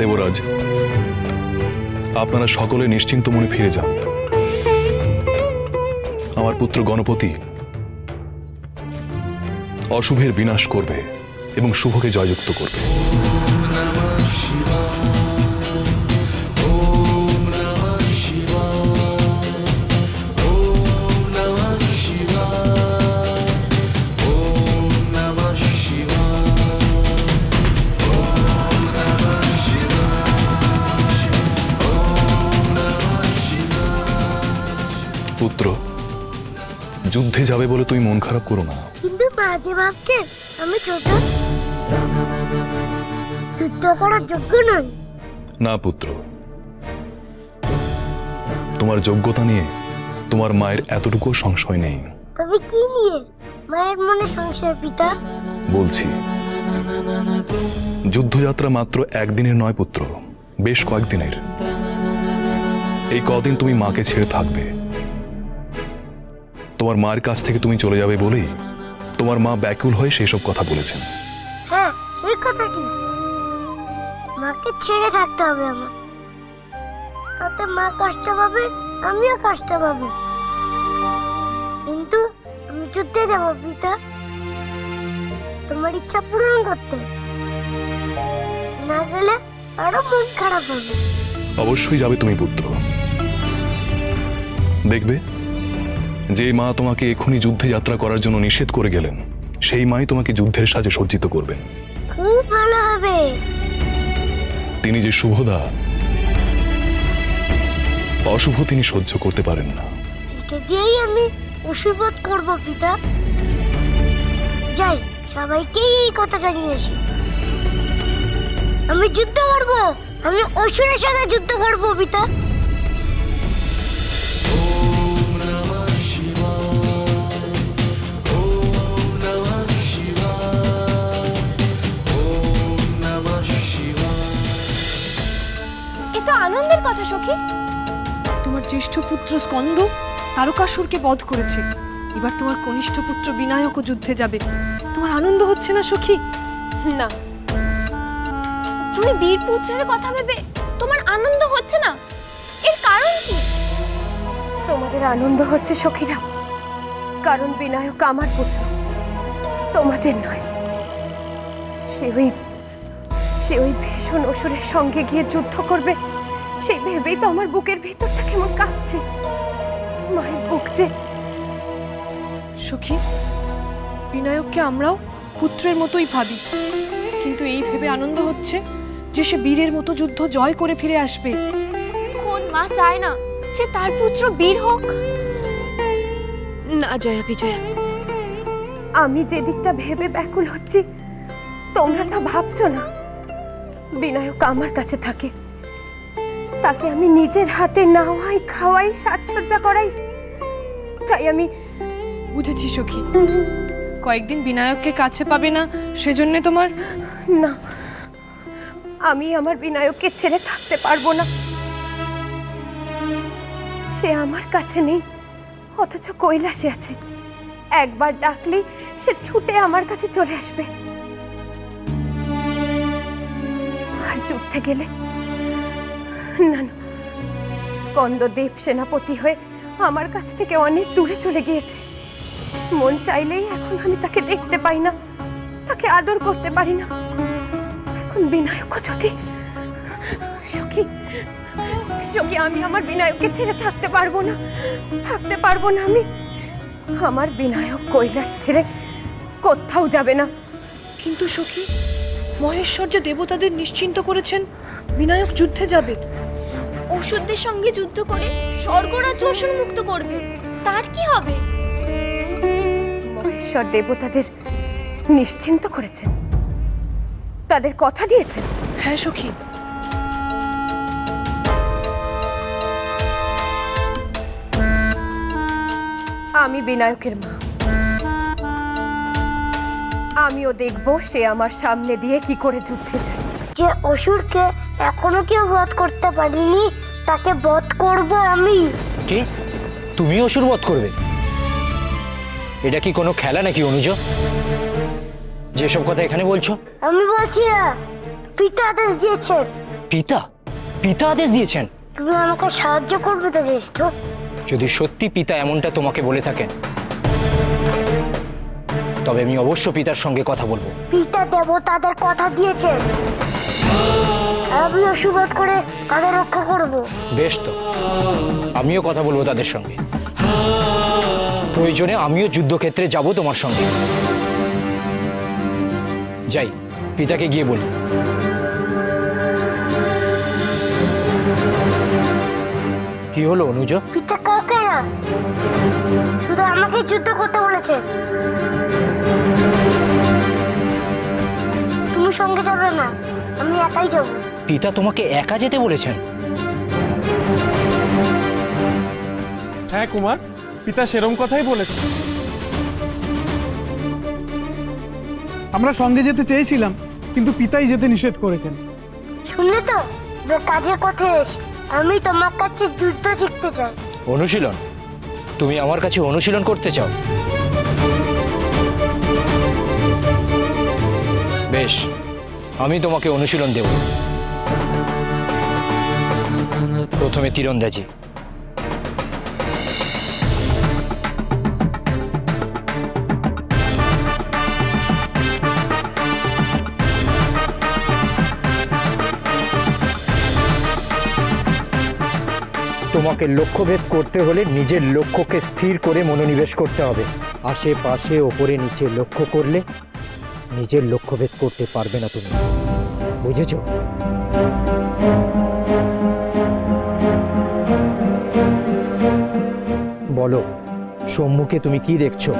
দেবরাজ, আপনারা সকলে নিশ্চিন্ত মনে ফিরে যান। আমার পুত্র গণপতি অশুভের বিনাশ করবে এবং শুভকে জয়যুক্ত করবে। যুদ্ধে যাবে বলে তুই মন খারাপ করো না। কিন্তু মাঝে ভাবছেন আমি ছোট। যুদ্ধ করার যোগ্য নই। না পুত্র। তোমার যোগ্যতা নিয়ে তোমার মায়ের এতটুকু সংশয় নেই। তবে কি নিয়ে? মায়ের মনে সংশয় পিতা? বলছি যুদ্ধযাত্রা মাত্র একদিনের নয় পুত্র। বেশ কয়েকদিনের। এই কদিন তুমি মাকে ছেড়ে থাকবে। তোমার মায়ের কাছ থেকে তুমি চলে যাবে বলেই তোমার মা ব্যাকুল হয়ে সেই সব কথা বলেছেন। হ্যাঁ সেই কথা কি মাকে ছেড়ে থাকতে হবে আমার। তাতে মা কষ্ট পাবে আমিও কষ্ট পাবো। কিন্তু আমি যুদ্ধে যাব পিতা। তোমার ইচ্ছা পূরণ করতে। না গেলে আরও মন খারাপ হবে। অবশ্যই যাবে তুমি পুত্র। দেখবে? যে মা তোমাকে এখনই যুদ্ধে যাত্রা করার জন্য নিষেধ করে গেলেন সেই মাই তোমাকে যুদ্ধের সাজে সজ্জিত করবেন। খুব ভালো হবে। তিনি যে শুভদা অশুভ তিনি সহ্য করতে পারেন না। এটা দিয়েই আমি অসুবোধ করব পিতা। যাই সবাইকেই এই কথা জানিয়ে আসি আমি যুদ্ধ করব আমি অসুরের সাথে যুদ্ধ করব পিতা। এ তো আনন্দের কথা সখী। তোমার জ্যেষ্ঠ পুত্র স্কন্দ তারকাসুরকে বধ করেছে। এবার তোমার কনিষ্ঠ পুত্র বিনায়কও যুদ্ধে যাবে। তোমার আনন্দ হচ্ছে না সখী? না। তুই বীর পুত্রের কথা ভেবে তোমার আনন্দ হচ্ছে না? এর কারণ কি? তোমাদের আনন্দ হচ্ছে সখীরা। কারণ বিনায়ক আমার পুত্র। তোমাদের নয়। সে ওই সে ওই ভীষণ অসুরের সঙ্গে গিয়ে যুদ্ধ করবে সেই ভেবেই তো আমার বুকের ভিতরটা কেমন কাঁপছে। মায়ের বুক যে সখী বিনায়ককে আমরাও পুত্রের মতোই ভাবি। কিন্তু এই ভেবে আনন্দ হচ্ছে যে সে বীরের মতো যুদ্ধ জয় করে ফিরে আসবে। কোন মা চায় না যে তার পুত্র বীর হোক? না জয়া বিজয়া। আমি যে দিকটা ভেবে ব্যাকুল হচ্ছি তোমরা তা ভাবছ না। বিনায়ক আমার কাছে থাকে। তাকে আমি নিজের হাতে নাওয়াই খাওয়াই সাজসজ্জা করাই। তাই আমি বুঝেছি সখী। কয়েকদিন বিনায়ককে কাছে পাবে না সেজন্য তোমার না আমি আমার বিনায়ককে ছেড়ে থাকতে পারব না। সে আমার কাছে নেই অথচ কৈলাসে আছে। একবার ডাকলেই সে ছুটে আমার কাছে চলে আসবে। যুদ্ধে গেলে না না স্কন্দদেব সেনাপতি হয়ে আমার কাছ থেকে অনেক দূরে চলে গিয়েছে। মন চাইলেই এখন আমি তাকে দেখতে পাই না, তাকে আদর করতে পারি না। এখন বিনায়ক যদি, সখী সখী, আমি আমার বিনায়ককে ছেড়ে থাকতে পারব না, থাকতে পারব না আমি। আমার বিনায়ক কৈলাস ছেড়ে কোথাও যাবে না। কিন্তু সখী মহেশ্বর যে দেবতাদের নিশ্চিন্ত করেছেন বিনায়ক যুদ্ধে যাবে। ওষুধদের সঙ্গে যুদ্ধ করে স্বর্গরাজ্য অসুর মুক্ত করবে। তার কি হবে? মহেশ্বর দেবতাদের নিশ্চিন্ত করেছেন। তাদের কথা দিয়েছেন। হ্যাঁ সখী। আমি বিনায়কের মা। আমিও দেখব সে আমার সামনে দিয়ে কি করে যুদ্ধে যায়। যে অসুরকে এখনও কেউ বধ করতে পারিনি তাকে বধ করব আমি। কি? তুমি অসুর বধ করবে? এটা কি কোনো খেলা নাকি অনুজ? যেসব কথা এখানে বলছো? আমি বলছি না পিতা আদেশ দিয়েছেন। পিতা? পিতা আদেশ দিয়েছেন? তুমি আমাকে সাহায্য করবে তো জ্যেষ্ঠ। যদি সত্যি পিতা এমনটা তোমাকে বলে থাকেন তবে আমি অবশ্য পিতার সঙ্গে কথা বলব। পিতা দেব তাদের কথা দিয়েছে। আমি অশুবোধ করে তাদের রক্ষা করব। বেশ তো। আমিও কথা বলব তাদের সঙ্গে। প্রয়োজনে আমিও যুদ্ধক্ষেত্রে যাব তোমার সঙ্গে। যাই পিতাকে গিয়ে বলি। কি হলো অনুজ? পিতা কাউকে না। শুধু আমাকে যুদ্ধ করতে বলেছে। তুমি সঙ্গে যাবে না আমি একাই যাব। পিতা তোমাকে একা যেতে বলেছেন। হ্যাঁ কুমার পিতা সেরম কথাই বলেছে। আমরা সঙ্গে যেতে চেয়েছিলাম কিন্তু পিতাই যেতে নিষেধ করেছেন। শুনলে তো? কাজের কথা এস আমি তোমার কাছে যুদ্ধ শিখতে চাই। অনুশীলন? তুমি আমার কাছে অনুশীলন করতে চাও? বেশ আমি তোমাকে অনুশীলন দেব। প্রথমে তীরন্দাজি। তোমাকে লক্ষ্যভেদ করতে হলে নিজের লক্ষ্যকে স্থির করে মনোনিবেশ করতে হবে। আশেপাশে ওপরে নিচে লক্ষ্য করলে নিজের লক্ষ্যভেদ করতে পারবে না তুমি। বুঝেছ? বলো, সম্মুখে তুমি কি দেখছ?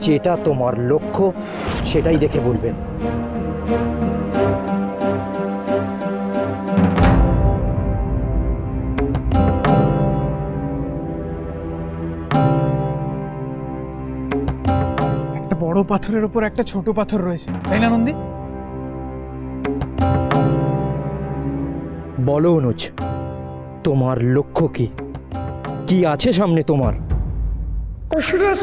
যেটা তোমার লক্ষ্য, সেটাই দেখে বলবেন বড় পাথরের উপর একটা ছোট পাথর রয়েছে। তাই না নন্দী? বলো অনুজ তোমার লক্ষ্য কি? কি আছে সামনে তোমার? অসুরের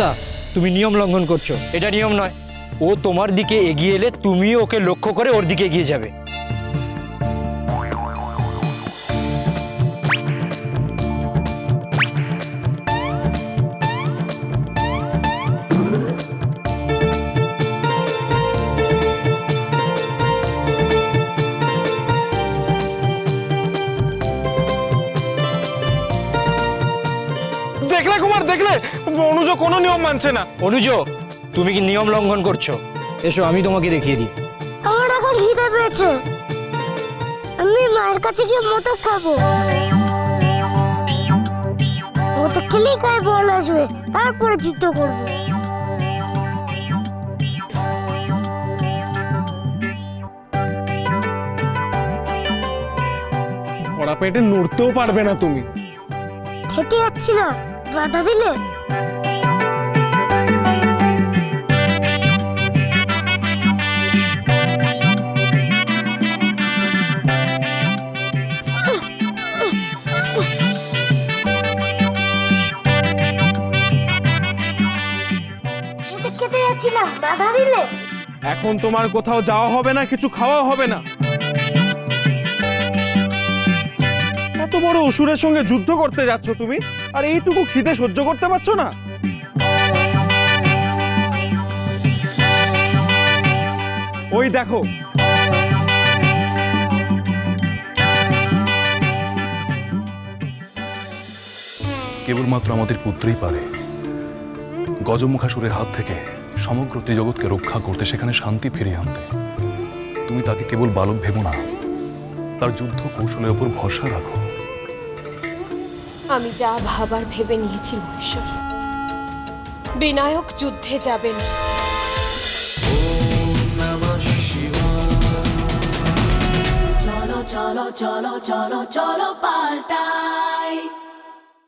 ভ্রাতা তুমি নিয়ম লঙ্ঘন করছ। এটা নিয়ম নয়। ও তোমার দিকে এগিয়ে এলে তুমি ওকে লক্ষ্য করে ওর দিকে এগিয়ে যাবে। অনুজ কোনো নিয়ম মানছে না। অনুজ তুমি কি নিয়ম লঙ্ঘন করছ? এসো আমি তোমাকে দেখিয়ে দিই। আমার এখন খিদে পেয়েছে। আমি মায়ের কাছে গিয়ে মোদক খাব। মোদক খেলেই গায়ে বল আসবে। তারপরে যুদ্ধ করব। পেটে নড়তেও পারবে না তুমি। খেতে যাচ্ছি না। বাধা দিলে বাধা দিলে? এখন তোমার কোথাও যাওয়া হবে না কিছু খাওয়া হবে না। এত বড় অসুরের সঙ্গে যুদ্ধ করতে যাচ্ছ তুমি? আর এইটুকু খিদে সহ্য করতে পারছ না? ওই দেখো। কেবলমাত্র আমাদের পুত্রই পারে। গজমুখাসুরের হাত থেকে সমগ্র ত্রিজগৎকে রক্ষা করতে সেখানে শান্তি ফিরিয়ে আনতে। তুমি তাকে কেবল বালক ভেবো না তার যুদ্ধ কৌশলের উপর ভরসা রাখো। আমি যা ভাবার ভেবে নিয়েছি মহেশ্বর। বিনায়ক যুদ্ধে যাবে না cholo, cholo, cholo, cholo, cholo, paltai.